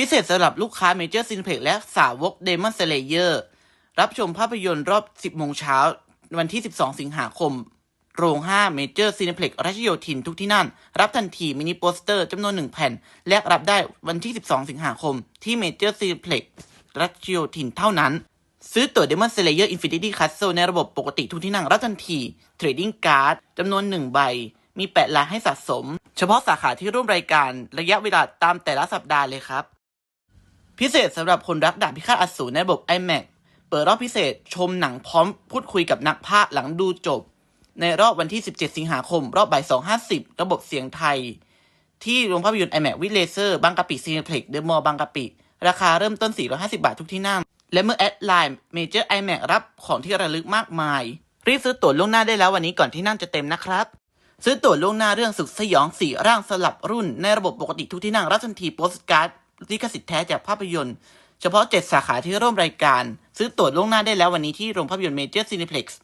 พิเศษสำหรับลูกค้าเมเจอร์ซินเพ็กและสาวกเดมอนเซเลเยอร์รับชมภาพยนตร์รอบ 10 โมงเช้า วันที่ 12 สิงหาคม โรง5เมเจอร์ซีนเพล็กรัชโยธินทุกที่นั่น รับทันทีมินิโปสเตอร์จำนวน 1 แผ่น และรับได้วันที่ 12 สิงหาคม ที่เมเจอร์ซีนเพล็กรัชโยธินเท่านั้น ซื้อตั๋ว Demon Slayer Infinity Castle ในระบบปกติทุกที่นั่งรับทันที Trading Card จำนวน 1 ใบ มี 8 ลานให้สะสม เฉพาะสาขาที่ร่วมรายการระยะเวลาตามแต่ละสัปดาห์เลยครับ พิเศษสำหรับคนรักดาบพิฆาตอสูรในระบบ iMac เปิดรอบพิเศษชมหนังพร้อมพูดคุยกับนักพากย์หลังดูจบ ในรอบวันที่ 17 สิงหาคม รอบบ่าย 250 ระบบเสียงไทย ที่โรงภาพยนตร์ iMac วิเลเซอร์บางกะปิซีเนเพล็กเดอะมอลล์บางกะปิ ราคาเริ่มต้น 450 บาททุกที่นั่ง และเมื่อแอดไลน์เมเจอร์ iMac รับของที่ระลึกมากมาย รีบซื้อตั๋วล่วงหน้าได้แล้ววันนี้ก่อนที่นั่งจะเต็มนะครับซื้อตั๋วล่วงหน้าเรื่องสุดสยองสี่ร่างสลับรุ่นในระบบปกติทุกที่นั่งรับทันทีโปสการ์ด ลิขสิทธิ์แท้จากภาพยนตร์ เฉพาะ 7 สาขาที่ร่วมรายการ ซื้อตั๋วล่วงหน้าได้แล้ววันนี้ที่โรงภาพยนตร์เมเจอร์ซีนิเพล็กซ์